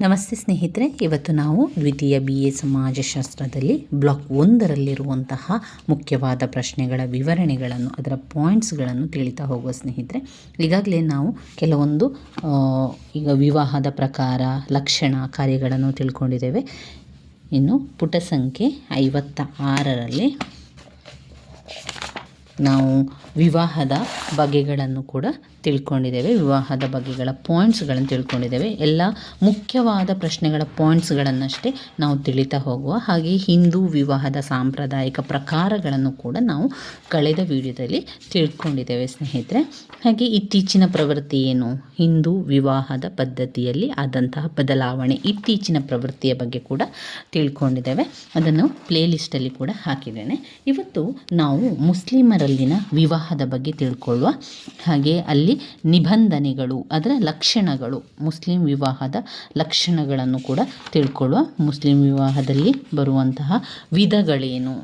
ನಮಸ್ತೆ ಸ್ನೇಹಿತರೆ, ಇವತ್ತು ನಾವು ದ್ವಿತೀಯ ಬಿ ಎ ಸಮಾಜಶಾಸ್ತ್ರದಲ್ಲಿ ಬ್ಲಾಕ್ ಒಂದರಲ್ಲಿರುವಂತಹ ಮುಖ್ಯವಾದ ಪ್ರಶ್ನೆಗಳ ವಿವರಣೆಗಳನ್ನು, ಅದರ ಪಾಯಿಂಟ್ಸ್ಗಳನ್ನು ತಿಳಿತಾ ಹೋಗುವ ಸ್ನೇಹಿತರೆ, ಈಗಾಗಲೇ ನಾವು ಕೆಲವೊಂದು ಈಗ ವಿವಾಹದ ಪ್ರಕಾರ, ಲಕ್ಷಣ, ಕಾರ್ಯಗಳನ್ನು ತಿಳ್ಕೊಂಡಿದ್ದೇವೆ. ಇನ್ನು ಪುಟ ಸಂಖ್ಯೆ ಐವತ್ತ ಆರರಲ್ಲಿ ನಾವು ವಿವಾಹದ ಬಗೆಗಳನ್ನು ಕೂಡ ತಿಳ್ಕೊಂಡಿದ್ದೇವೆ. ವಿವಾಹದ ಬಗೆಗಳ ಪಾಯಿಂಟ್ಸ್ಗಳನ್ನು ತಿಳ್ಕೊಂಡಿದ್ದೇವೆ. ಎಲ್ಲ ಮುಖ್ಯವಾದ ಪ್ರಶ್ನೆಗಳ ಪಾಯಿಂಟ್ಸ್ಗಳನ್ನಷ್ಟೇ ನಾವು ತಿಳಿತಾ ಹೋಗುವ ಹಾಗೆ ಹಿಂದೂ ವಿವಾಹದ ಸಾಂಪ್ರದಾಯಿಕ ಪ್ರಕಾರಗಳನ್ನು ಕೂಡ ನಾವು ಕಳೆದ ವಿಡಿಯೋದಲ್ಲಿ ತಿಳ್ಕೊಂಡಿದ್ದೇವೆ ಸ್ನೇಹಿತರೆ. ಹಾಗೆ ಇತ್ತೀಚಿನ ಪ್ರವೃತ್ತಿ ಏನು? ಹಿಂದೂ ವಿವಾಹದ ಪದ್ಧತಿಯಲ್ಲಿ ಆದಂತಹ ಬದಲಾವಣೆ ಇತ್ತೀಚಿನ ಪ್ರವೃತ್ತಿಯ ಬಗ್ಗೆ ಕೂಡ ತಿಳ್ಕೊಂಡಿದ್ದೇವೆ. ಅದನ್ನು ಪ್ಲೇಲಿಸ್ಟಲ್ಲಿ ಕೂಡ ಹಾಕಿದ್ದೇನೆ. ಇವತ್ತು ನಾವು ಮುಸ್ಲಿಮರಲ್ಲಿನ ವಿವಾಹದ ಬಗ್ಗೆ ತಿಳ್ಕೊಳ್ಳುವ ಹಾಗೆ ಅಲ್ಲಿ ನಿಬಂಧನೆಗಳು, ಅದರ ಲಕ್ಷಣಗಳು, ಮುಸ್ಲಿಂ ವಿವಾಹದ ಲಕ್ಷಣಗಳನ್ನು ಕೂಡ ತಿಳ್ಕೊಳ್ಳುವ ಮುಸ್ಲಿಂ ವಿವಾಹದಲ್ಲಿ ಬರುವಂತಹ ವಿಧಗಳೇನು?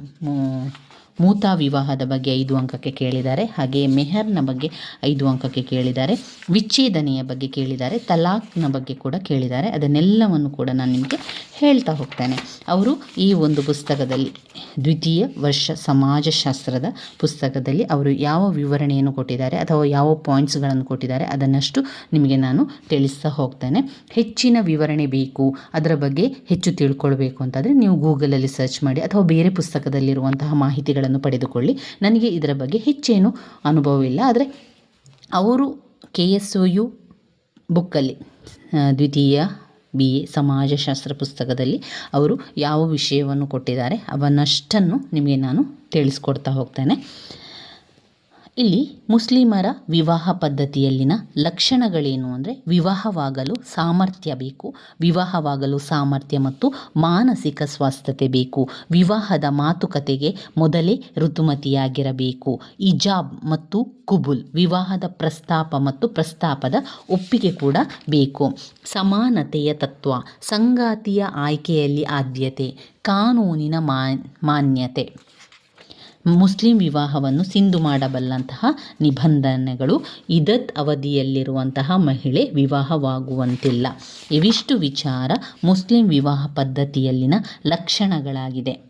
ಮೂತಾ ವಿವಾಹದ ಬಗ್ಗೆ ಐದು ಅಂಕಕ್ಕೆ ಕೇಳಿದ್ದಾರೆ. ಹಾಗೆ ಮೆಹರ್ನ ಬಗ್ಗೆ ಐದು ಅಂಕಕ್ಕೆ ಕೇಳಿದ್ದಾರೆ. ವಿಚ್ಛೇದನೆಯ ಬಗ್ಗೆ ಕೇಳಿದ್ದಾರೆ. ತಲಾಖ್ನ ಬಗ್ಗೆ ಕೂಡ ಕೇಳಿದ್ದಾರೆ. ಅದನ್ನೆಲ್ಲವನ್ನು ಕೂಡ ನಾನು ನಿಮಗೆ ಹೇಳ್ತಾ ಹೋಗ್ತೇನೆ. ಅವರು ಈ ಒಂದು ಪುಸ್ತಕದಲ್ಲಿ, ದ್ವಿತೀಯ ವರ್ಷ ಸಮಾಜಶಾಸ್ತ್ರದ ಪುಸ್ತಕದಲ್ಲಿ ಅವರು ಯಾವ ವಿವರಣೆಯನ್ನು ಕೊಟ್ಟಿದ್ದಾರೆ ಅಥವಾ ಯಾವ ಪಾಯಿಂಟ್ಸ್ಗಳನ್ನು ಕೊಟ್ಟಿದ್ದಾರೆ ಅದನ್ನಷ್ಟು ನಿಮಗೆ ನಾನು ತಿಳಿಸ್ತಾ ಹೋಗ್ತೇನೆ. ಹೆಚ್ಚಿನ ವಿವರಣೆ ಬೇಕು, ಅದರ ಬಗ್ಗೆ ಹೆಚ್ಚು ತಿಳ್ಕೊಳ್ಬೇಕು ಅಂತಂದರೆ ನೀವು ಗೂಗಲಲ್ಲಿ ಸರ್ಚ್ ಮಾಡಿ ಅಥವಾ ಬೇರೆ ಪುಸ್ತಕದಲ್ಲಿರುವಂತಹ ಮಾಹಿತಿಗಳನ್ನು ಪಡೆದುಕೊಳ್ಳಿ. ನನಗೆ ಇದರ ಬಗ್ಗೆ ಹೆಚ್ಚೇನು ಅನುಭವವಿಲ್ಲ. ಆದರೆ ಅವರು ಕೆ ಎಸ್ ಒ ಯು ಬುಕ್ಕಲ್ಲಿ ದ್ವಿತೀಯ ಬಿ ಎ ಸಮಾಜಶಾಸ್ತ್ರ ಪುಸ್ತಕದಲ್ಲಿ ಅವರು ಯಾವ ವಿಷಯವನ್ನು ಕೊಟ್ಟಿದ್ದಾರೆ ಅವನ್ನಷ್ಟನ್ನು ನಿಮಗೆ ನಾನು ತಿಳಿಸ್ಕೊಡ್ತಾ ಹೋಗ್ತೇನೆ. ಇಲ್ಲಿ ಮುಸ್ಲಿಮರ ವಿವಾಹ ಪದ್ಧತಿಯಲ್ಲಿನ ಲಕ್ಷಣಗಳೇನು ಅಂದರೆ ವಿವಾಹವಾಗಲು ಸಾಮರ್ಥ್ಯ ಬೇಕು, ವಿವಾಹವಾಗಲು ಸಾಮರ್ಥ್ಯ ಮತ್ತು ಮಾನಸಿಕ ಸ್ವಾಸ್ಥತೆ ಬೇಕು. ವಿವಾಹದ ಮಾತುಕತೆಗೆ ಮೊದಲೇ ಋತುಮತಿಯಾಗಿರಬೇಕು. ಇಜಾಬ್ ಮತ್ತು ಕುಬುಲ್, ವಿವಾಹದ ಪ್ರಸ್ತಾಪ ಮತ್ತು ಪ್ರಸ್ತಾಪದ ಒಪ್ಪಿಗೆ ಕೂಡ ಬೇಕು. ಸಮಾನತೆಯ ತತ್ವ, ಸಂಗಾತಿಯ ಆಯ್ಕೆಯಲ್ಲಿ ಆದ್ಯತೆ, ಕಾನೂನಿನ ಮಾನ್ಯತೆ. ಮುಸ್ಲಿಂ ವಿವಾಹವನ್ನು ಸಿಂಧು ಮಾಡಬಲ್ಲಂತಹ ನಿಬಂಧನೆಗಳು ಇದತ್ ಅವಧಿಯಲ್ಲಿರುವಂತಹ ಮಹಿಳೆ ವಿವಾಹವಾಗುವಂತಿಲ್ಲ. ಇವಿಷ್ಟು ವಿಚಾರ ಮುಸ್ಲಿಂ ವಿವಾಹ ಪದ್ಧತಿಯಲ್ಲಿನ ಲಕ್ಷಣಗಳಾಗಿದೆ.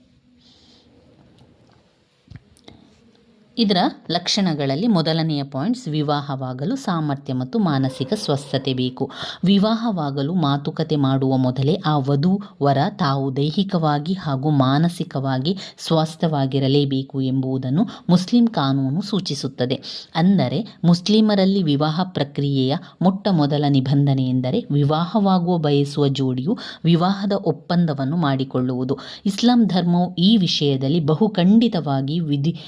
ಇದರ ಲಕ್ಷಣಗಳಲ್ಲಿ ಮೊದಲನೆಯ ಪಾಯಿಂಟ್ಸ್ ವಿವಾಹವಾಗಲು ಸಾಮರ್ಥ್ಯ ಮತ್ತು ಮಾನಸಿಕ ಸ್ವಸ್ಥತೆ ಬೇಕು. ವಿವಾಹವಾಗಲು ಮಾತುಕತೆ ಮಾಡುವ ಮೊದಲೇ ಆ ವಧು, ವರ ತಾವು ದೈಹಿಕವಾಗಿ ಹಾಗೂ ಮಾನಸಿಕವಾಗಿ ಸ್ವಸ್ಥವಾಗಿರಲೇಬೇಕು ಎಂಬುದನ್ನು ಮುಸ್ಲಿಂ ಕಾನೂನು ಸೂಚಿಸುತ್ತದೆ. ಅಂದರೆ ಮುಸ್ಲಿಮರಲ್ಲಿ ವಿವಾಹ ಪ್ರಕ್ರಿಯೆಯ ಮೊಟ್ಟ ಮೊದಲ ನಿಬಂಧನೆ ಎಂದರೆ ವಿವಾಹವಾಗುವ ಬಯಸುವ ಜೋಡಿಯು ವಿವಾಹದ ಒಪ್ಪಂದವನ್ನು ಮಾಡಿಕೊಳ್ಳುವುದು. ಇಸ್ಲಾಂ ಧರ್ಮವು ಈ ವಿಷಯದಲ್ಲಿ ಬಹುಖಂಡಿತವಾಗಿ ವಿಧಿ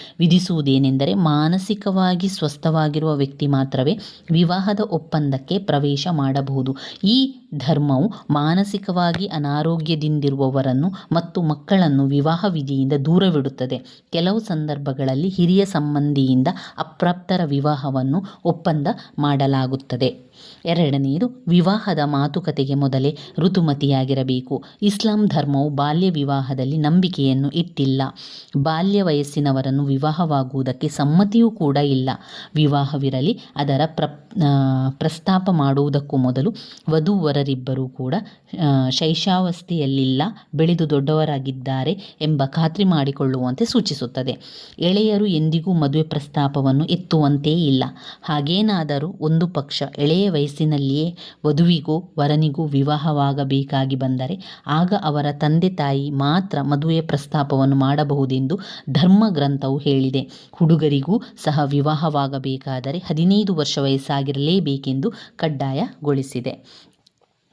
ವಿಧಿಸುವುದೇನೆಂದರೆ ಮಾನಸಿಕವಾಗಿ ಸ್ವಸ್ಥವಾಗಿರುವ ವ್ಯಕ್ತಿ ಮಾತ್ರವೇ ವಿವಾಹದ ಒಪ್ಪಂದಕ್ಕೆ ಪ್ರವೇಶ ಮಾಡಬಹುದು. ಈ ಧರ್ಮವು ಮಾನಸಿಕವಾಗಿ ಅನಾರೋಗ್ಯದಿಂದಿರುವವರನ್ನು ಮತ್ತು ಮಕ್ಕಳನ್ನು ವಿವಾಹ ವಿಧಿಯಿಂದ ದೂರವಿಡುತ್ತದೆ. ಕೆಲವು ಸಂದರ್ಭಗಳಲ್ಲಿ ಹಿರಿಯ ಸಂಬಂಧಿಯಿಂದ ಅಪ್ರಾಪ್ತರ ವಿವಾಹವನ್ನು ಒಪ್ಪಂದ ಮಾಡಲಾಗುತ್ತದೆ. ಎರಡನೆಯದು, ವಿವಾಹದ ಮಾತುಕತೆಗೆ ಮೊದಲೇ ಋತುಮತಿಯಾಗಿರಬೇಕು. ಇಸ್ಲಾಂ ಧರ್ಮವು ಬಾಲ್ಯ ವಿವಾಹದಲ್ಲಿ ನಂಬಿಕೆಯನ್ನು ಇಟ್ಟಿಲ್ಲ. ಬಾಲ್ಯ ವಯಸ್ಸಿನವರನ್ನು ವಿವಾಹವಾಗುವುದಕ್ಕೆ ಸಮ್ಮತಿಯೂ ಕೂಡ ಇಲ್ಲ. ವಿವಾಹವಿರಲಿ, ಅದರ ಪ್ರ ಪ್ರಸ್ತಾಪ ಮಾಡುವುದಕ್ಕೂ ಮೊದಲು ವಧೂವರರಿಬ್ಬರೂ ಕೂಡ ಶೈಶಾವಸ್ಥೆಯಲ್ಲಿಲ್ಲ, ಬೆಳೆದು ದೊಡ್ಡವರಾಗಿದ್ದಾರೆ ಎಂಬ ಖಾತ್ರಿ ಮಾಡಿಕೊಳ್ಳುವಂತೆ ಸೂಚಿಸುತ್ತದೆ. ಎಳೆಯರು ಎಂದಿಗೂ ಮದುವೆ ಪ್ರಸ್ತಾಪವನ್ನು ಎತ್ತುವಂತೇ ಇಲ್ಲ. ಹಾಗೇನಾದರೂ ಒಂದು ಪಕ್ಷ ಎಳೆಯ ವಯಸ್ಸಿನಲ್ಲಿಯೇ ವಧುವಿಗೂ, ವರನಿಗೂ ವಿವಾಹವಾಗಬೇಕಾಗಿ ಬಂದರೆ, ಆಗ ಅವರ ತಂದೆ ತಾಯಿ ಮಾತ್ರ ಮದುವೆಯ ಪ್ರಸ್ತಾಪವನ್ನು ಮಾಡಬಹುದೆಂದು ಧರ್ಮ ಗ್ರಂಥವು ಹೇಳಿದೆ. ಹುಡುಗರಿಗೂ ಸಹ ವಿವಾಹವಾಗಬೇಕಾದರೆ ಹದಿನೈದು ವರ್ಷ ವಯಸ್ಸಾಗಿರಲೇಬೇಕೆಂದು ಕಡ್ಡಾಯಗೊಳಿಸಿದೆ.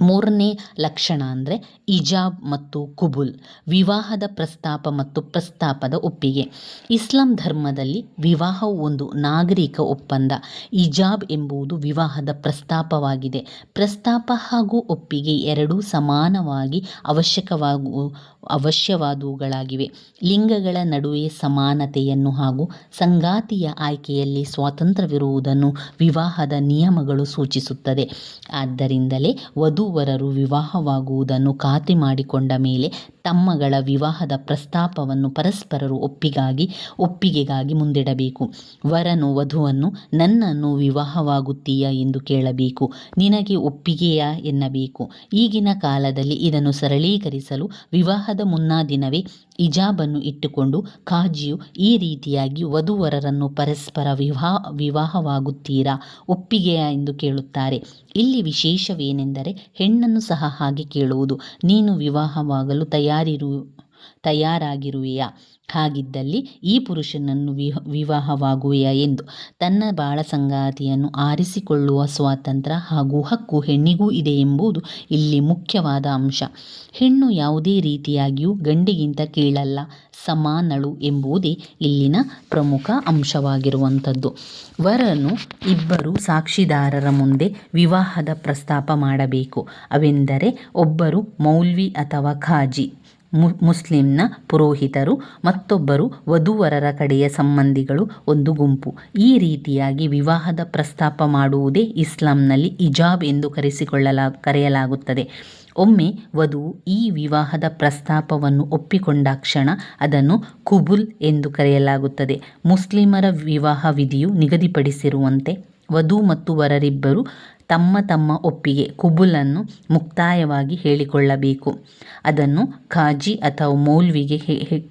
ಮೂರನೇ ಲಕ್ಷಣ ಅಂದರೆ ಇಜಾಬ್ ಮತ್ತು ಕುಬುಲ್, ವಿವಾಹದ ಪ್ರಸ್ತಾಪ ಮತ್ತು ಪ್ರಸ್ತಾಪದ ಒಪ್ಪಿಗೆ. ಇಸ್ಲಾಂ ಧರ್ಮದಲ್ಲಿ ವಿವಾಹವು ಒಂದು ನಾಗರಿಕ ಒಪ್ಪಂದ. ಇಜಾಬ್ ಎಂಬುದು ವಿವಾಹದ ಪ್ರಸ್ತಾಪವಾಗಿದೆ. ಪ್ರಸ್ತಾಪ ಹಾಗೂ ಒಪ್ಪಿಗೆ ಎರಡೂ ಸಮಾನವಾಗಿ ಅವಶ್ಯಕವಾಗು ಅವಶ್ಯವಾದವುಗಳಾಗಿವೆ. ಲಿಂಗಗಳ ನಡುವೆ ಸಮಾನತೆಯನ್ನು ಹಾಗೂ ಸಂಗಾತಿಯ ಆಯ್ಕೆಯಲ್ಲಿ ಸ್ವಾತಂತ್ರ್ಯವಿರುವುದನ್ನು ವಿವಾಹದ ನಿಯಮಗಳು ಸೂಚಿಸುತ್ತದೆ. ಆದ್ದರಿಂದಲೇ ವಧುವರರು ವಿವಾಹವಾಗುವುದನ್ನು ಖಾತ್ರಿ ಮಾಡಿಕೊಂಡ ಮೇಲೆ ತಮ್ಮಗಳ ವಿವಾಹದ ಪ್ರಸ್ತಾಪವನ್ನು ಪರಸ್ಪರರು ಒಪ್ಪಿಗಾಗಿ, ಒಪ್ಪಿಗೆಗಾಗಿ ಮುಂದಿಡಬೇಕು. ವರನು ವಧುವನ್ನು, ನನ್ನನ್ನು ವಿವಾಹವಾಗುತ್ತೀಯಾ ಎಂದು ಕೇಳಬೇಕು. ನಿನಗೆ ಒಪ್ಪಿಗೆಯಾ ಎನ್ನಬೇಕು. ಈಗಿನ ಕಾಲದಲ್ಲಿ ಇದನ್ನು ಸರಳೀಕರಿಸಲು ವಿವಾಹದ ಮುನ್ನಾ ದಿನವೇ ಇಜಾಬನ್ನು ಇಟ್ಟುಕೊಂಡು ಕಾಜಿಯು ಈ ರೀತಿಯಾಗಿ ವಧುವರರನ್ನು ಪರಸ್ಪರ ವಿವಾಹ, ವಿವಾಹವಾಗುತ್ತೀರಾ? ಒಪ್ಪಿಗೆಯ ಎಂದು ಕೇಳುತ್ತಾರೆ. ಇಲ್ಲಿ ವಿಶೇಷವೇನೆಂದರೆ ಹೆಣ್ಣನ್ನು ಸಹ ಹಾಗೆ ಕೇಳುವುದು. ನೀನು ವಿವಾಹವಾಗಲು ತಯಾರಿರು, ತಯಾರಾಗಿರುವೆಯಾ? ಹಾಗಿದ್ದಲ್ಲಿ ಈ ಪುರುಷನನ್ನು ವಿಹ, ವಿವಾಹವಾಗುವೆಯಾ ಎಂದು ತನ್ನ ಬಾಳ ಸಂಗಾತಿಯನ್ನು ಆರಿಸಿಕೊಳ್ಳುವ ಸ್ವಾತಂತ್ರ್ಯ ಹಾಗೂ ಹಕ್ಕು ಹೆಣ್ಣಿಗೂ ಇದೆ ಎಂಬುದು ಇಲ್ಲಿ ಮುಖ್ಯವಾದ ಅಂಶ. ಹೆಣ್ಣು ಯಾವುದೇ ರೀತಿಯಾಗಿಯೂ ಗಂಡಿಗಿಂತ ಕೀಳಲ್ಲ, ಸಮಾನಳು ಎಂಬುದೇ ಇಲ್ಲಿನ ಪ್ರಮುಖ ಅಂಶವಾಗಿರುವಂಥದ್ದು. ವರನು ಇಬ್ಬರು ಸಾಕ್ಷಿದಾರರ ಮುಂದೆ ವಿವಾಹದ ಪ್ರಸ್ತಾಪ ಮಾಡಬೇಕು. ಅವೆಂದರೆ ಒಬ್ಬರು ಮೌಲ್ವಿ ಅಥವಾ ಖಾಜಿ. ಮುಸ್ಲಿಂನ ಪುರೋಹಿತರು ಮತ್ತೊಬ್ಬರು ವಧುವರರ ಕಡೆಯ ಸಂಬಂಧಿಗಳು ಒಂದು ಗುಂಪು. ಈ ರೀತಿಯಾಗಿ ವಿವಾಹದ ಪ್ರಸ್ತಾಪ ಮಾಡುವುದೇ ಇಸ್ಲಾಂನಲ್ಲಿ ಇಜಾಬ್ ಎಂದು ಕರೆಸಿಕೊಳ್ಳಲಾ, ಕರೆಯಲಾಗುತ್ತದೆ. ಒಮ್ಮೆ ವಧು ಈ ವಿವಾಹದ ಪ್ರಸ್ತಾಪವನ್ನು ಒಪ್ಪಿಕೊಂಡಾಕ್ಷಣ ಅದನ್ನು ಕುಬುಲ್ ಎಂದು ಕರೆಯಲಾಗುತ್ತದೆ. ಮುಸ್ಲಿಮರ ವಿವಾಹ ವಿಧಿಯು ನಿಗದಿಪಡಿಸಿರುವಂತೆ ವಧು ಮತ್ತು ವರರಿಬ್ಬರು ತಮ್ಮ ತಮ್ಮ ಒಪ್ಪಿಗೆ, ಕುಬುಲನ್ನು ಮುಕ್ತಾಯವಾಗಿ ಹೇಳಿಕೊಳ್ಳಬೇಕು. ಅದನ್ನು ಖಾಜಿ ಅಥವಾ ಮೌಲ್ವಿಗೆ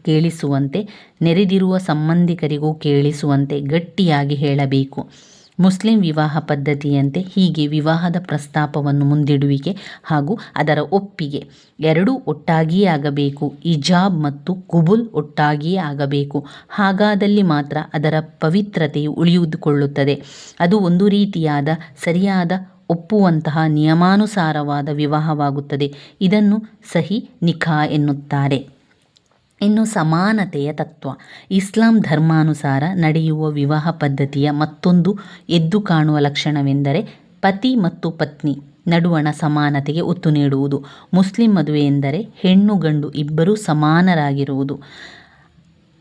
ಕೇಳಿಸುವಂತೆ, ನೆರೆದಿರುವ ಸಂಬಂಧಿಕರಿಗೂ ಕೇಳಿಸುವಂತೆ ಗಟ್ಟಿಯಾಗಿ ಹೇಳಬೇಕು. ಮುಸ್ಲಿಂ ವಿವಾಹ ಪದ್ಧತಿಯಂತೆ ಹೀಗೆ ವಿವಾಹದ ಪ್ರಸ್ತಾಪವನ್ನು ಮುಂದಿಡುವಿಕೆ ಹಾಗೂ ಅದರ ಒಪ್ಪಿಗೆ ಎರಡೂ ಒಟ್ಟಾಗಿಯೇ ಆಗಬೇಕು. ಇಜಾಬ್ ಮತ್ತು ಕುಬುಲ್ ಒಟ್ಟಾಗಿಯೇ ಆಗಬೇಕು. ಹಾಗಾದಲ್ಲಿ ಮಾತ್ರ ಅದರ ಪವಿತ್ರತೆಯು ಉಳಿಯುವುದುಕೊಳ್ಳುತ್ತದೆ ಅದು ಒಂದು ರೀತಿಯಾದ ಸರಿಯಾದ ಒಪ್ಪುವಂತಹ ನಿಯಮಾನುಸಾರವಾದ ವಿವಾಹವಾಗುತ್ತದೆ. ಇದನ್ನು ಸಹಿ ನಿಖಾ ಎನ್ನುತ್ತಾರೆ. ಇನ್ನು ಸಮಾನತೆಯ ತತ್ವ. ಇಸ್ಲಾಂ ಧರ್ಮಾನುಸಾರ ನಡೆಯುವ ವಿವಾಹ ಪದ್ಧತಿಯ ಮತ್ತೊಂದು ಎದ್ದು ಕಾಣುವ ಲಕ್ಷಣವೆಂದರೆ ಪತಿ ಮತ್ತು ಪತ್ನಿ ನಡುವಣ ಸಮಾನತೆಗೆ ಒತ್ತು ನೀಡುವುದು. ಮುಸ್ಲಿಂ ಮದುವೆ ಎಂದರೆ ಹೆಣ್ಣು ಗಂಡು ಇಬ್ಬರೂ ಸಮಾನರಾಗಿರುವುದು.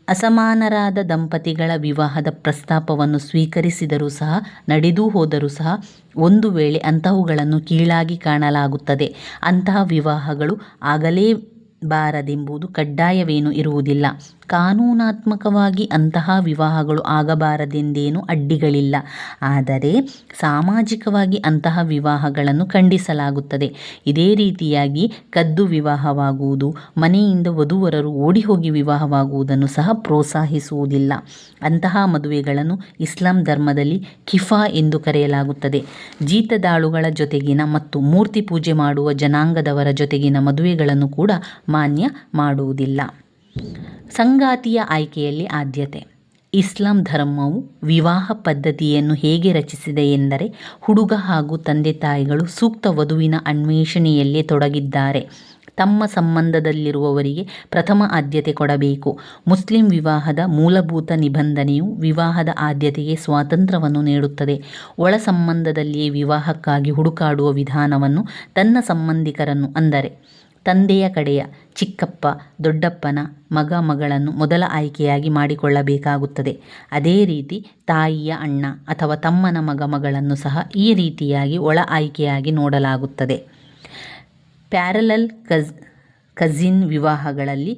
ಅಸಮಾನರಾದ ದಂಪತಿಗಳ ವಿವಾಹದ ಪ್ರಸ್ತಾಪವನ್ನು ಸ್ವೀಕರಿಸಿದರೂ ಸಹ, ನಡೆದೂ ಹೋದರೂ ಸಹ ಒಂದು ವೇಳೆ ಅಂತಹವುಗಳನ್ನು ಕೀಳಾಗಿ ಕಾಣಲಾಗುತ್ತದೆ. ಅಂತಹ ವಿವಾಹಗಳು ಆಗಲೇ ಬಾರದೆಂಬುದು ಕಡ್ಡಾಯವೇನೂ ಇರುವುದಿಲ್ಲ. ಕಾನೂನಾತ್ಮಕವಾಗಿ ಅಂತಹ ವಿವಾಹಗಳು ಆಗಬಾರದೆಂದೇನೂ ಅಡ್ಡಿಗಳಿಲ್ಲ. ಆದರೆ ಸಾಮಾಜಿಕವಾಗಿ ಅಂತಹ ವಿವಾಹಗಳನ್ನು ಖಂಡಿಸಲಾಗುತ್ತದೆ. ಇದೇ ರೀತಿಯಾಗಿ ಕದ್ದು ವಿವಾಹವಾಗುವುದು, ಮನೆಯಿಂದ ವಧುವರರು ಓಡಿ ಹೋಗಿ ವಿವಾಹವಾಗುವುದನ್ನು ಸಹ ಪ್ರೋತ್ಸಾಹಿಸುವುದಿಲ್ಲ. ಅಂತಹ ಮದುವೆಗಳನ್ನು ಇಸ್ಲಾಂ ಧರ್ಮದಲ್ಲಿ ಕಿಫಾ ಎಂದು ಕರೆಯಲಾಗುತ್ತದೆ. ಜೀತದಾಳುಗಳ ಜೊತೆಗಿನ ಮತ್ತು ಮೂರ್ತಿ ಪೂಜೆ ಮಾಡುವ ಜನಾಂಗದವರ ಜೊತೆಗಿನ ಮದುವೆಗಳನ್ನು ಕೂಡ ಮಾನ್ಯ ಮಾಡುವುದಿಲ್ಲ. ಸಂಗಾತಿಯ ಆಯ್ಕೆಯಲ್ಲಿ ಆದ್ಯತೆ. ಇಸ್ಲಾಂ ಧರ್ಮವು ವಿವಾಹ ಪದ್ಧತಿಯನ್ನು ಹೇಗೆ ರಚಿಸಿದೆ ಎಂದರೆ, ಹುಡುಗ ಹಾಗೂ ತಂದೆ ತಾಯಿಗಳು ಸೂಕ್ತ ವಧುವಿನ ಅನ್ವೇಷಣೆಯಲ್ಲೇ ತೊಡಗಿದ್ದಾರೆ. ತಮ್ಮ ಸಂಬಂಧದಲ್ಲಿರುವವರಿಗೆ ಪ್ರಥಮ ಆದ್ಯತೆ ಕೊಡಬೇಕು. ಮುಸ್ಲಿಂ ವಿವಾಹದ ಮೂಲಭೂತ ನಿಬಂಧನೆಯು ವಿವಾಹದ ಆದ್ಯತೆಗೆ ಸ್ವಾತಂತ್ರ್ಯವನ್ನು ನೀಡುತ್ತದೆ. ಒಳ ಸಂಬಂಧದಲ್ಲಿಯೇ ವಿವಾಹಕ್ಕಾಗಿ ಹುಡುಕಾಡುವ ವಿಧಾನವನ್ನು ತನ್ನ ಸಂಬಂಧಿಕರನ್ನು ಅಂದರೆ ತಂದೆಯ ಕಡೆಯ ಚಿಕ್ಕಪ್ಪ, ದೊಡ್ಡಪ್ಪನ ಮಗ ಮಗಳನ್ನು ಮೊದಲ ಆಯ್ಕೆಯಾಗಿ ಮಾಡಿಕೊಳ್ಳಬೇಕಾಗುತ್ತದೆ. ಅದೇ ರೀತಿ ತಾಯಿಯ ಅಣ್ಣ ಅಥವಾ ತಮ್ಮನ ಮಗ ಮಗಳನ್ನು ಸಹ ಈ ರೀತಿಯಾಗಿ ಒಳ ಆಯ್ಕೆಯಾಗಿ ನೋಡಲಾಗುತ್ತದೆ. ಪ್ಯಾರಲಲ್ ಕಜ್ ಕಝಿನ್ ವಿವಾಹಗಳಲ್ಲಿ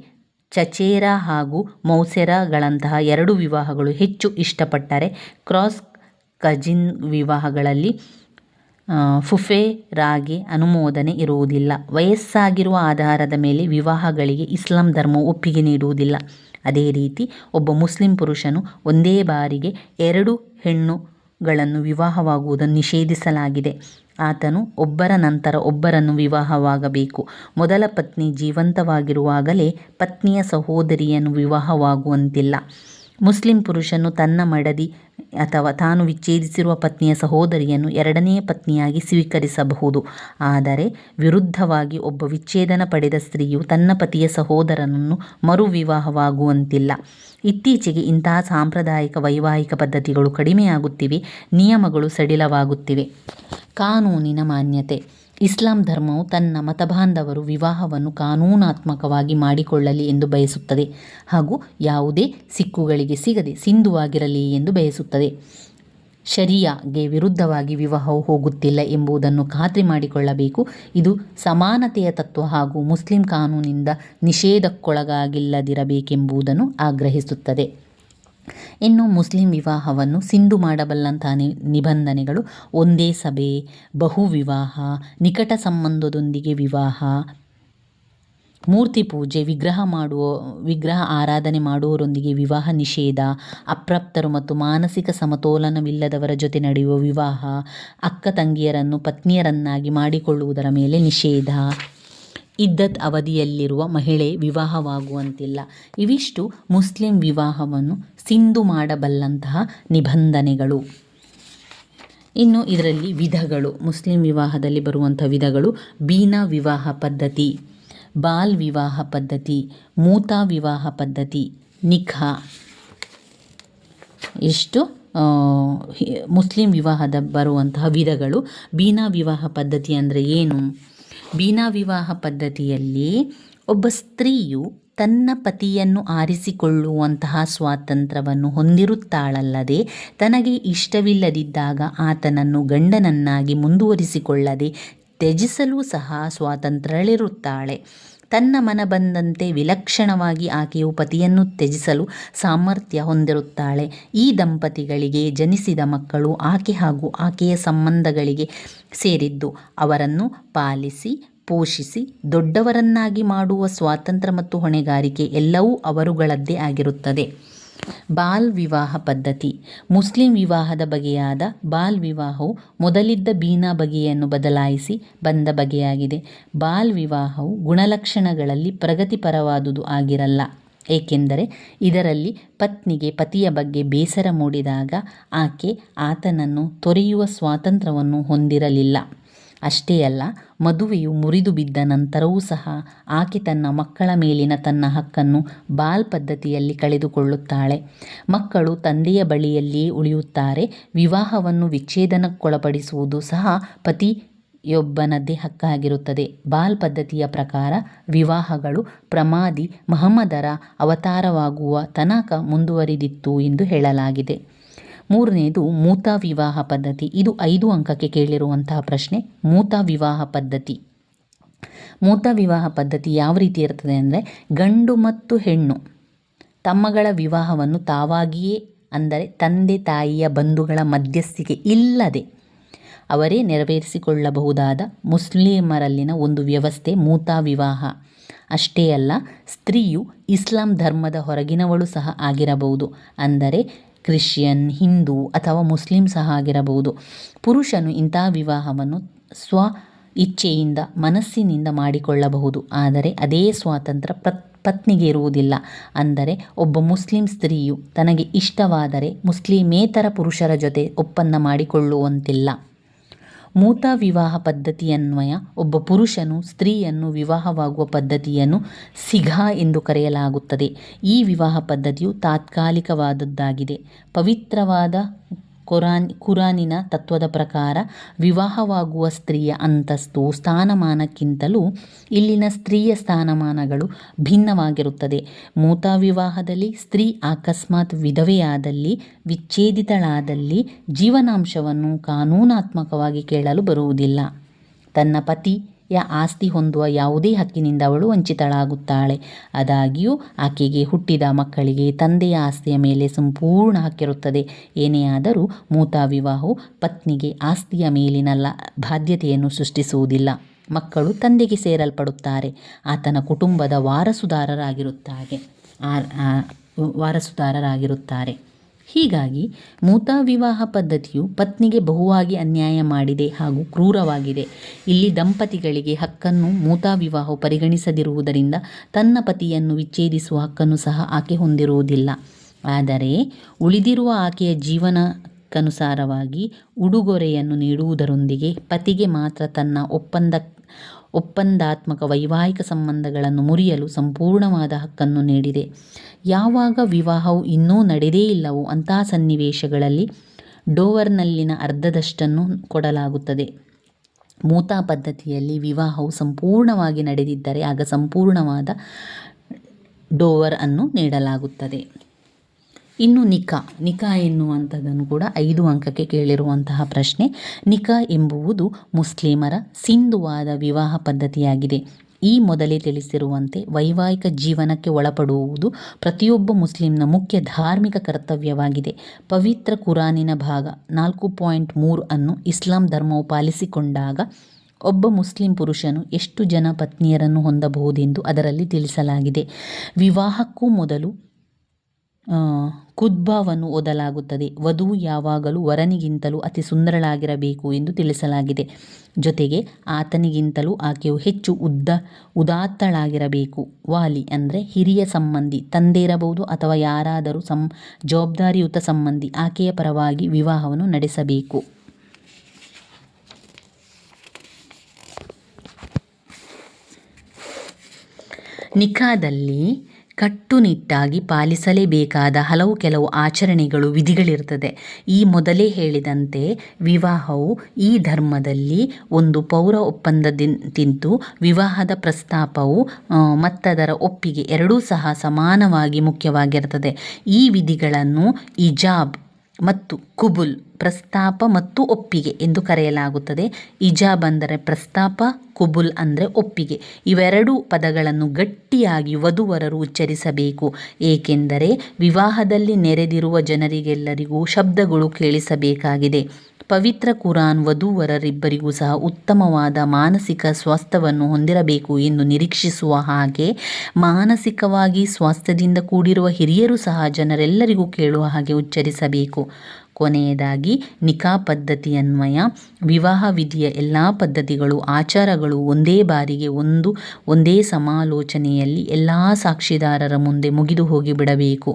ಚಚೇರ ಹಾಗೂ ಮೌಸೆರಗಳಂತಹ ಎರಡು ವಿವಾಹಗಳು ಹೆಚ್ಚು ಇಷ್ಟಪಟ್ಟರೆ ಕ್ರಾಸ್ ಕಜಿನ್ ವಿವಾಹಗಳಲ್ಲಿ ಫುಫೇರಾಗೆ ಅನುಮೋದನೆ ಇರುವುದಿಲ್ಲ. ವಯಸ್ಸಾಗಿರುವ ಆಧಾರದ ಮೇಲೆ ವಿವಾಹಗಳಿಗೆ ಇಸ್ಲಾಂ ಧರ್ಮವು ಒಪ್ಪಿಗೆ ನೀಡುವುದಿಲ್ಲ. ಅದೇ ರೀತಿ ಒಬ್ಬ ಮುಸ್ಲಿಂ ಪುರುಷನು ಒಂದೇ ಬಾರಿಗೆ ಎರಡು ಹೆಣ್ಣುಗಳನ್ನು ವಿವಾಹವಾಗುವುದನ್ನು ನಿಷೇಧಿಸಲಾಗಿದೆ. ಆತನು ಒಬ್ಬರ ನಂತರ ಒಬ್ಬರನ್ನು ವಿವಾಹವಾಗಬೇಕು. ಮೊದಲ ಪತ್ನಿ ಜೀವಂತವಾಗಿರುವಾಗಲೇ ಪತ್ನಿಯ ಸಹೋದರಿಯನ್ನು ವಿವಾಹವಾಗುವಂತಿಲ್ಲ. ಮುಸ್ಲಿಂ ಪುರುಷನು ತನ್ನ ಮಡದಿ ಅಥವಾ ತಾನು ವಿಚ್ಛೇದಿಸಿರುವ ಪತ್ನಿಯ ಸಹೋದರಿಯನ್ನು ಎರಡನೆಯ ಪತ್ನಿಯಾಗಿ ಸ್ವೀಕರಿಸಬಹುದು. ಆದರೆ ವಿರುದ್ಧವಾಗಿ ಒಬ್ಬ ವಿಚ್ಛೇದನ ಪಡೆದ ಸ್ತ್ರೀಯು ತನ್ನ ಪತಿಯ ಸಹೋದರನನ್ನು ಮರು ವಿವಾಹವಾಗುವಂತಿಲ್ಲ ಇತ್ತೀಚೆಗೆ ಇಂತಹ ಸಾಂಪ್ರದಾಯಿಕ ವೈವಾಹಿಕ ಪದ್ಧತಿಗಳು ಕಡಿಮೆಯಾಗುತ್ತಿವೆ, ನಿಯಮಗಳು ಸಡಿಲವಾಗುತ್ತಿವೆ. ಕಾನೂನಿನ ಮಾನ್ಯತೆ. ಇಸ್ಲಾಂ ಧರ್ಮವು ತನ್ನ ಮತಬಾಂಧವರು ವಿವಾಹವನ್ನು ಕಾನೂನಾತ್ಮಕವಾಗಿ ಮಾಡಿಕೊಳ್ಳಲಿ ಎಂದು ಬಯಸುತ್ತದೆ ಹಾಗೂ ಯಾವುದೇ ಸಿಕ್ಕುಗಳಿಗೆ ಸಿಗದೆ ಸಿಂಧುವಾಗಿರಲಿ ಎಂದು ಬಯಸುತ್ತದೆ. ಶರಿಯಾಗೆ ವಿರುದ್ಧವಾಗಿ ವಿವಾಹವು ಹೋಗುತ್ತಿಲ್ಲ ಎಂಬುದನ್ನು ಖಾತ್ರಿ ಮಾಡಿಕೊಳ್ಳಬೇಕು. ಇದು ಸಮಾನತೆಯ ತತ್ವ ಹಾಗೂ ಮುಸ್ಲಿಂ ಕಾನೂನಿಂದ ನಿಷೇಧಕ್ಕೊಳಗಾಗಿಲ್ಲದಿರಬೇಕೆಂಬುದನ್ನು ಆಗ್ರಹಿಸುತ್ತದೆ. ಇನ್ನು ಮುಸ್ಲಿಂ ವಿವಾಹವನ್ನು ಸಿಂಧು ಮಾಡಬಲ್ಲಂತಹ ನಿ, ನಿಬಂಧನೆಗಳು ಒಂದೇ ಸಭೆ, ಬಹು ವಿವಾಹ, ನಿಕಟ ಸಂಬಂಧದೊಂದಿಗೆ ವಿವಾಹ, ಮೂರ್ತಿ ಪೂಜೆ, ವಿಗ್ರಹ ಮಾಡುವ, ವಿಗ್ರಹ ಆರಾಧನೆ ಮಾಡುವವರೊಂದಿಗೆ ವಿವಾಹ ನಿಷೇಧ, ಅಪ್ರಾಪ್ತರು ಮತ್ತು ಮಾನಸಿಕ ಸಮತೋಲನವಿಲ್ಲದವರ ಜೊತೆ ನಡೆಯುವ ವಿವಾಹ, ಅಕ್ಕ ತಂಗಿಯರನ್ನು ಪತ್ನಿಯರನ್ನಾಗಿ ಮಾಡಿಕೊಳ್ಳುವುದರ ಮೇಲೆ ನಿಷೇಧ. ಇದ್ದತ್ ಅವಧಿಯಲ್ಲಿರುವ ಮಹಿಳೆ ವಿವಾಹವಾಗುವಂತಿಲ್ಲ. ಇವಿಷ್ಟು ಮುಸ್ಲಿಂ ವಿವಾಹವನ್ನು ಸಿಂಧು ಮಾಡಬಲ್ಲಂತಹ ನಿಬಂಧನೆಗಳು. ಇನ್ನು ಇದರಲ್ಲಿ ವಿಧಗಳು. ಮುಸ್ಲಿಂ ವಿವಾಹದಲ್ಲಿ ಬರುವಂಥ ವಿಧಗಳು ಬೀನಾ ವಿವಾಹ ಪದ್ಧತಿ, ಬಾಲ್ ವಿವಾಹ ಪದ್ಧತಿ, ಮೂತಾ ವಿವಾಹ ಪದ್ಧತಿ, ನಿಖಾ. ಇಷ್ಟು ಮುಸ್ಲಿಂ ವಿವಾಹದ ಬರುವಂತಹ ವಿಧಗಳು. ಬೀನಾ ವಿವಾಹ ಪದ್ಧತಿ ಅಂದರೆ ಏನು? ಬೀನಾ ವಿವಾಹ ಪದ್ಧತಿಯಲ್ಲಿ ಒಬ್ಬ ಸ್ತ್ರೀಯು ತನ್ನ ಪತಿಯನ್ನು ಆರಿಸಿಕೊಳ್ಳುವಂತಹ ಸ್ವಾತಂತ್ರ್ಯವನ್ನು ಹೊಂದಿರುತ್ತಾಳಲ್ಲದೆ ತನಗೆ ಇಷ್ಟವಿಲ್ಲದಿದ್ದಾಗ ಆತನನ್ನು ಗಂಡನನ್ನಾಗಿ ಮುಂದುವರಿಸಿಕೊಳ್ಳದೆ ತ್ಯಜಿಸಲು ಸಹ ಸ್ವಾತಂತ್ರ್ಯಳಿರುತ್ತಾಳೆ ತನ್ನ ಮನ ಬಂದಂತೆ ವಿಲಕ್ಷಣವಾಗಿ ಆಕೆಯು ಪತಿಯನ್ನು ತ್ಯಜಿಸಲು ಸಾಮರ್ಥ್ಯ ಹೊಂದಿರುತ್ತಾಳೆ. ಈ ದಂಪತಿಗಳಿಗೆ ಜನಿಸಿದ ಮಕ್ಕಳು ಆಕೆ ಹಾಗೂ ಆಕೆಯ ಸಂಬಂಧಗಳಿಗೆ ಸೇರಿದ್ದು, ಅವರನ್ನು ಪಾಲಿಸಿ, ಪೋಷಿಸಿ, ದೊಡ್ಡವರನ್ನಾಗಿ ಮಾಡುವ ಸ್ವಾತಂತ್ರ್ಯ ಮತ್ತು ಹೊಣೆಗಾರಿಕೆ ಎಲ್ಲವೂ ಅವರುಗಳದ್ದೇ ಆಗಿರುತ್ತದೆ. ಬಾಲ್ ವಿವಾಹ ಪದ್ಧತಿ. ಮುಸ್ಲಿಂ ವಿವಾಹದ ಬಗೆಯಾದ ಬಾಲ್ ವಿವಾಹವು ಮೊದಲಿದ್ದ ಬೀನಾ ಬಗೆಯನ್ನು ಬದಲಾಯಿಸಿ ಬಂದ ಬಗೆಯಾಗಿದೆ. ಬಾಲ್ ವಿವಾಹವು ಗುಣಲಕ್ಷಣಗಳಲ್ಲಿ ಪ್ರಗತಿಪರವಾದುದು ಆಗಿರಲ್ಲ. ಏಕೆಂದರೆ ಇದರಲ್ಲಿ ಪತ್ನಿಗೆ ಪತಿಯ ಬಗ್ಗೆ ಬೇಸರ ಮೂಡಿದಾಗ ಆಕೆ ಆತನನ್ನು ತೊರೆಯುವ ಸ್ವಾತಂತ್ರ್ಯವನ್ನು ಹೊಂದಿರಲಿಲ್ಲ. ಅಷ್ಟೇ ಅಲ್ಲ, ಮದುವೆಯು ಮುರಿದು ಬಿದ್ದ ನಂತರವೂ ಸಹ ಆಕೆ ತನ್ನ ಮಕ್ಕಳ ಮೇಲಿನ ತನ್ನ ಹಕ್ಕನ್ನು ಬಾಲ್ ಪದ್ಧತಿಯಲ್ಲಿ ಕಳೆದುಕೊಳ್ಳುತ್ತಾಳೆ. ಮಕ್ಕಳು ತಂದೆಯ ಬಳಿಯಲ್ಲಿಯೇ ಉಳಿಯುತ್ತಾರೆ. ವಿವಾಹವನ್ನು ವಿಚ್ಛೇದನಕ್ಕೊಳಪಡಿಸುವುದು ಸಹ ಪತಿ ಯೊಬ್ಬನದ್ದೇ ಹಕ್ಕಾಗಿರುತ್ತದೆ. ಬಾಲ್ ಪದ್ಧತಿಯ ಪ್ರಕಾರ ವಿವಾಹಗಳು ಪ್ರಮಾದಿ ಮಹಮ್ಮದರ ಅವತಾರವಾಗುವ ತನಕ ಮುಂದುವರಿದಿತ್ತು ಎಂದು ಹೇಳಲಾಗಿದೆ. ಮೂರನೆಯದು ಮೂತಾ ವಿವಾಹ ಪದ್ಧತಿ. ಇದು ಐದು ಅಂಕಕ್ಕೆ ಕೇಳಿರುವಂತಹ ಪ್ರಶ್ನೆ. ಮೂತಾ ವಿವಾಹ ಪದ್ಧತಿ. ಮೂತ ವಿವಾಹ ಪದ್ಧತಿ ಯಾವ ರೀತಿ ಇರ್ತದೆ ಅಂದರೆ ಗಂಡು ಮತ್ತು ಹೆಣ್ಣು ತಮ್ಮಗಳ ವಿವಾಹವನ್ನು ತಾವಾಗಿಯೇ ಅಂದರೆ ತಂದೆ ತಾಯಿಯ ಬಂಧುಗಳ ಮಧ್ಯಸ್ಥಿಕೆ ಇಲ್ಲದೆ ಅವರೇ ನೆರವೇರಿಸಿಕೊಳ್ಳಬಹುದಾದ ಮುಸ್ಲಿಮರಲ್ಲಿನ ಒಂದು ವ್ಯವಸ್ಥೆ ಮೂತಾ ವಿವಾಹ. ಅಷ್ಟೇ ಅಲ್ಲ, ಸ್ತ್ರೀಯು ಇಸ್ಲಾಂ ಧರ್ಮದ ಹೊರಗಿನವಳು ಸಹ ಆಗಿರಬಹುದು. ಅಂದರೆ ಕ್ರಿಶ್ಚಿಯನ್, ಹಿಂದೂ ಅಥವಾ ಮುಸ್ಲಿಂ ಸಹ ಆಗಿರಬಹುದು. ಪುರುಷನು ಇಂಥ ವಿವಾಹವನ್ನು ಸ್ವ ಇಚ್ಛೆಯಿಂದ, ಮನಸ್ಸಿನಿಂದ ಮಾಡಿಕೊಳ್ಳಬಹುದು. ಆದರೆ ಅದೇ ಸ್ವಾತಂತ್ರ್ಯ ಪತ್, ಪತ್ನಿಗೆ ಇರುವುದಿಲ್ಲ. ಅಂದರೆ ಒಬ್ಬ ಮುಸ್ಲಿಂ ಸ್ತ್ರೀಯು ತನಗೆ ಇಷ್ಟವಾದರೆ ಮುಸ್ಲಿಮೇತರ ಪುರುಷರ ಜೊತೆ ಒಪ್ಪಂದ ಮಾಡಿಕೊಳ್ಳುವಂತಿಲ್ಲ. ಮೂತಾ ವಿವಾಹ ಪದ್ಧತಿಯನ್ವಯ, ಒಬ್ಬ ಪುರುಷನು ಸ್ತ್ರೀಯನ್ನು ವಿವಾಹವಾಗುವ ಪದ್ಧತಿಯನ್ನು ಸಿಘಾ ಎಂದು ಕರೆಯಲಾಗುತ್ತದೆ. ಈ ವಿವಾಹ ಪದ್ಧತಿಯು ತಾತ್ಕಾಲಿಕವಾದದ್ದಾಗಿದೆ. ಪವಿತ್ರವಾದ ಕುರಾನ್, ಕುರಾನಿನ ತತ್ವದ ಪ್ರಕಾರ ವಿವಾಹವಾಗುವ ಸ್ತ್ರೀಯ ಅಂತಸ್ತು ಸ್ಥಾನಮಾನಕ್ಕಿಂತಲೂ ಇಲ್ಲಿನ ಸ್ತ್ರೀಯ ಸ್ಥಾನಮಾನಗಳು ಭಿನ್ನವಾಗಿರುತ್ತದೆ. ಮೂತಾ ವಿವಾಹದಲ್ಲಿ ಸ್ತ್ರೀ ಅಕಸ್ಮಾತ್ ವಿಧವೆಯಾದಲ್ಲಿ, ವಿಚ್ಛೇದಿತಳಾದಲ್ಲಿ ಜೀವನಾಂಶವನ್ನು ಕಾನೂನಾತ್ಮಕವಾಗಿ ಕೇಳಲು ಬರುವುದಿಲ್ಲ. ತನ್ನ ಪತಿಯ ಆಸ್ತಿ ಹೊಂದುವ ಯಾವುದೇ ಹಕ್ಕಿನಿಂದ ಅವಳು ವಂಚಿತಳಾಗುತ್ತಾಳೆ. ಆದಾಗ್ಯೂ, ಆಕೆಗೆ ಹುಟ್ಟಿದ ಮಕ್ಕಳಿಗೆ ತಂದೆಯ ಆಸ್ತಿಯ ಮೇಲೆ ಸಂಪೂರ್ಣ ಹಕ್ಕಿರುತ್ತದೆ. ಏನೇ ಆದರೂ ಮೂತಾ ವಿವಾಹವು ಪತ್ನಿಗೆ ಆಸ್ತಿಯ ಮೇಲಿನ ಬಾಧ್ಯತೆಯನ್ನು ಸೃಷ್ಟಿಸುವುದಿಲ್ಲ. ಮಕ್ಕಳು ತಂದೆಗೆ ಸೇರಲ್ಪಡುತ್ತಾರೆ. ಆತನ ಕುಟುಂಬದ ವಾರಸುದಾರರಾಗಿರುತ್ತಾರೆ. ವಾರಸುದಾರರಾಗಿರುತ್ತಾರೆ. ಹೀಗಾಗಿ ಮೂತಾ ವಿವಾಹ ಪದ್ಧತಿಯು ಪತ್ನಿಗೆ ಬಹುವಾಗಿ ಅನ್ಯಾಯ ಮಾಡಿದೆ ಹಾಗೂ ಕ್ರೂರವಾಗಿದೆ. ಇಲ್ಲಿ ದಂಪತಿಗಳಿಗೆ ಹಕ್ಕನ್ನು ಮೂತಾ ವಿವಾಹವು ಪರಿಗಣಿಸದಿರುವುದರಿಂದ ತನ್ನ ಪತಿಯನ್ನು ವಿಚ್ಛೇದಿಸುವ ಹಕ್ಕನ್ನು ಸಹ ಆಕೆ ಹೊಂದಿರುವುದಿಲ್ಲ. ಆದರೆ ಉಳಿದಿರುವ ಆಕೆಯ ಜೀವನಕ್ಕನುಸಾರವಾಗಿ ಉಡುಗೊರೆಯನ್ನು ನೀಡುವುದರೊಂದಿಗೆ ಪತಿಗೆ ಮಾತ್ರ ತನ್ನ ಒಪ್ಪಂದ, ಒಪ್ಪಂದಾತ್ಮಕ ವೈವಾಹಿಕ ಸಂಬಂಧಗಳನ್ನು ಮುರಿಯಲು ಸಂಪೂರ್ಣವಾದ ಹಕ್ಕನ್ನು ನೀಡಿದೆ. ಯಾವಾಗ ವಿವಾಹವು ಇನ್ನೂ ನಡೆದೇ ಇಲ್ಲವೋ ಅಂತಹ ಸನ್ನಿವೇಶಗಳಲ್ಲಿ ಡೋವರ್ನಲ್ಲಿನ ಅರ್ಧದಷ್ಟನ್ನು ಕೊಡಲಾಗುತ್ತದೆ. ಮೂತಾ ಪದ್ಧತಿಯಲ್ಲಿ ವಿವಾಹವು ಸಂಪೂರ್ಣವಾಗಿ ನಡೆದಿದ್ದರೆ ಆಗ ಸಂಪೂರ್ಣವಾದ ಡೋವರ್ ಅನ್ನು ನೀಡಲಾಗುತ್ತದೆ. ಇನ್ನು ನಿಕಾ ನಿಕಾ ಎನ್ನುವಂಥದ್ದನ್ನು ಕೂಡ ಐದು ಅಂಕಕ್ಕೆ ಕೇಳಿರುವಂತಹ ಪ್ರಶ್ನೆ. ನಿಕಾ ಎಂಬುವುದು ಮುಸ್ಲಿಮರ ಸಿಂಧುವಾದ ವಿವಾಹ ಪದ್ಧತಿಯಾಗಿದೆ. ಈ ಮೊದಲೇ ತಿಳಿಸಿರುವಂತೆ ವೈವಾಹಿಕ ಜೀವನಕ್ಕೆ ಒಳಪಡುವುದು ಪ್ರತಿಯೊಬ್ಬ ಮುಸ್ಲಿಂನ ಮುಖ್ಯ ಧಾರ್ಮಿಕ ಕರ್ತವ್ಯವಾಗಿದೆ. ಪವಿತ್ರ ಕುರಾನಿನ ಭಾಗ ನಾಲ್ಕು ಪಾಯಿಂಟ್ ಮೂರು ಅನ್ನು ಇಸ್ಲಾಂ ಧರ್ಮವು ಪಾಲಿಸಿಕೊಂಡಾಗ ಒಬ್ಬ ಮುಸ್ಲಿಂ ಪುರುಷನು ಎಷ್ಟು ಜನ ಪತ್ನಿಯರನ್ನು ಹೊಂದಬಹುದೆಂದು ಅದರಲ್ಲಿ ತಿಳಿಸಲಾಗಿದೆ. ವಿವಾಹಕ್ಕೂ ಮೊದಲು ಖುದ್ಬಾವನ್ನು ಓದಲಾಗುತ್ತದೆ. ವಧು ಯಾವಾಗಲೂ ವರನಿಗಿಂತಲೂ ಅತಿ ಸುಂದರಳಾಗಿರಬೇಕು ಎಂದು ತಿಳಿಸಲಾಗಿದೆ. ಜೊತೆಗೆ ಆತನಿಗಿಂತಲೂ ಆಕೆಯು ಹೆಚ್ಚು ಉದ್ದ, ಉದಾತ್ತಳಾಗಿರಬೇಕು. ವಾಲಿ ಅಂದರೆ ಹಿರಿಯ ಸಂಬಂಧಿ, ತಂದೆ ಇರಬಹುದು ಅಥವಾ ಯಾರಾದರೂ ಸಂ, ಜವಾಬ್ದಾರಿಯುತ ಸಂಬಂಧಿ, ಆಕೆಯ ಪರವಾಗಿ ವಿವಾಹವನ್ನು ನಡೆಸಬೇಕು. ನಿಖಾದಲ್ಲಿ ಕಟ್ಟುನಿಟ್ಟಾಗಿ ಪಾಲಿಸಲೇಬೇಕಾದ ಹಲವು ಕೆಲವು ಆಚರಣೆಗಳು ವಿಧಿಗಳಿರ್ತದೆ ಈ ಮೊದಲೇ ಹೇಳಿದಂತೆ ವಿವಾಹವು ಈ ಧರ್ಮದಲ್ಲಿ ಒಂದು ಪೌರ ಒಪ್ಪಂದದಿಂತಿದ್ದು ವಿವಾಹದ ಪ್ರಸ್ತಾಪವು ಮತ್ತದರ ಒಪ್ಪಿಗೆ ಎರಡೂ ಸಹ ಸಮಾನವಾಗಿ ಮುಖ್ಯವಾಗಿರ್ತದೆ ಈ ವಿಧಿಗಳನ್ನು ಇಜಾಬ್ ಮತ್ತು ಕುಬುಲ್, ಪ್ರಸ್ತಾಪ ಮತ್ತು ಒಪ್ಪಿಗೆ ಎಂದು ಕರೆಯಲಾಗುತ್ತದೆ. ಇಜಾಬ್ ಅಂದರೆ ಪ್ರಸ್ತಾಪ, ಕುಬುಲ್ ಅಂದರೆ ಒಪ್ಪಿಗೆ. ಇವೆರಡೂ ಪದಗಳನ್ನು ಗಟ್ಟಿಯಾಗಿ ವಧುವರರು ಉಚ್ಚರಿಸಬೇಕು. ಏಕೆಂದರೆ ವಿವಾಹದಲ್ಲಿ ನೆರೆದಿರುವ ಜನರಿಗೆಲ್ಲರಿಗೂ ಶಬ್ದಗಳು ಕೇಳಿಸಬೇಕಾಗಿದೆ. ಪವಿತ್ರ ಕುರಾನ್ ವಧುವರರಿಬ್ಬರಿಗೂ ಸಹ ಉತ್ತಮವಾದ ಮಾನಸಿಕ ಸ್ವಾಸ್ಥ್ಯವನ್ನು ಹೊಂದಿರಬೇಕು ಎಂದು ನಿರೀಕ್ಷಿಸುವ ಹಾಗೆ ಮಾನಸಿಕವಾಗಿ ಸ್ವಾಸ್ಥ್ಯದಿಂದ ಕೂಡಿರುವ ಹಿರಿಯರು ಸಹ ಜನರೆಲ್ಲರಿಗೂ ಕೇಳುವ ಹಾಗೆ ಉಚ್ಚರಿಸಬೇಕು. ಕೊನೆಯದಾಗಿ ನಿಕಾ ಪದ್ಧತಿಯನ್ವಯ. ವಿವಾಹ ವಿಧಿಯ ಎಲ್ಲ ಪದ್ಧತಿಗಳು, ಆಚಾರಗಳು ಒಂದೇ ಬಾರಿಗೆ ಒಂದು, ಒಂದೇ ಸಮಾಲೋಚನೆಯಲ್ಲಿ ಎಲ್ಲ ಸಾಕ್ಷಿದಾರರ ಮುಂದೆ ಮುಗಿದು ಹೋಗಿಬಿಡಬೇಕು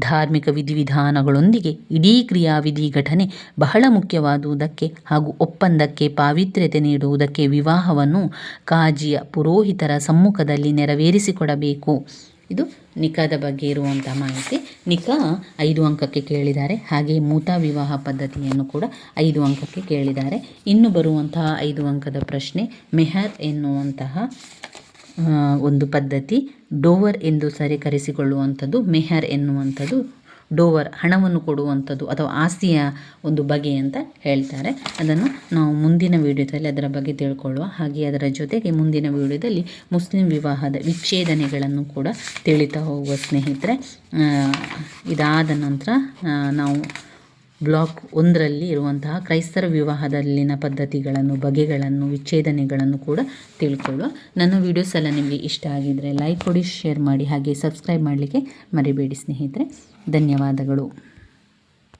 ಧಾರ್ಮಿಕ ವಿಧಿವಿಧಾನಗಳೊಂದಿಗೆ ಇಡೀ ಕ್ರಿಯಾವಿಧಿ ಘಟನೆ ಬಹಳ ಮುಖ್ಯವಾದುದಕ್ಕೆ ಹಾಗೂ ಒಪ್ಪಂದಕ್ಕೆ ಪಾವಿತ್ರ್ಯತೆ ನೀಡುವುದಕ್ಕೆ ವಿವಾಹವನ್ನು ಕಾಜಿಯ ಪುರೋಹಿತರ ಸಮ್ಮುಖದಲ್ಲಿ ನೆರವೇರಿಸಿಕೊಡಬೇಕು. ಇದು ನಿಖಾದ ಬಗ್ಗೆ ಇರುವಂಥ ಮಾಹಿತಿ. ನಿಖಾ ಐದು ಅಂಕಕ್ಕೆ ಕೇಳಿದ್ದಾರೆ. ಹಾಗೆ ಮೂತಾ ವಿವಾಹ ಪದ್ಧತಿಯನ್ನು ಕೂಡ ಐದು ಅಂಕಕ್ಕೆ ಕೇಳಿದ್ದಾರೆ. ಇನ್ನು ಬರುವಂತಹ ಐದು ಅಂಕದ ಪ್ರಶ್ನೆ, ಮೆಹರ್ ಎನ್ನುವಂತಹ ಒಂದು ಪದ್ಧತಿ, ಡೋವರ್ ಎಂದು ಸರಿ ಕರೆಸಿಕೊಳ್ಳುವಂಥದ್ದು ಮೆಹರ್ ಎನ್ನುವಂಥದ್ದು ಡೋವರ್ ಹಣವನ್ನು ಕೊಡುವಂಥದ್ದು ಅಥವಾ ಆಸ್ತಿಯ ಒಂದು ಬಗೆ ಅಂತ ಹೇಳ್ತಾರೆ. ಅದನ್ನು ನಾವು ಮುಂದಿನ ವಿಡಿಯೋದಲ್ಲಿ ಅದರ ಬಗ್ಗೆ ತಿಳ್ಕೊಳ್ಳುವ ಹಾಗೆ ಅದರ ಜೊತೆಗೆ ಮುಂದಿನ ವಿಡಿಯೋದಲ್ಲಿ ಮುಸ್ಲಿಂ ವಿವಾಹದ ವಿಚ್ಛೇದನೆಗಳನ್ನು ಕೂಡ ತಿಳಿತಾ ಹೋಗುವ ಸ್ನೇಹಿತರೆ ಇದಾದ ನಂತರ ನಾವು ಬ್ಲಾಕ್ ಒಂದರಲ್ಲಿ ಇರುವಂತಹ ಕ್ರೈಸ್ತರ ವಿವಾಹದಲ್ಲಿನ ಪದ್ಧತಿಗಳನ್ನು, ಬಗೆಗಳನ್ನು, ವಿಚ್ಛೇದನೆಗಳನ್ನು ಕೂಡ ತಿಳ್ಕೊಳ್ಳುವ. ನನ್ನ ವೀಡಿಯೋಸ್ ಎಲ್ಲ ನಿಮಗೆ ಇಷ್ಟ ಆಗಿದ್ದರೆ ಲೈಕ್ ಕೊಡಿ ಶೇರ್ ಮಾಡಿ, ಹಾಗೆ ಸಬ್ಸ್ಕ್ರೈಬ್ ಮಾಡಲಿಕ್ಕೆ ಮರಿಬೇಡಿ ಸ್ನೇಹಿತರೆ. ಧನ್ಯವಾದಗಳು.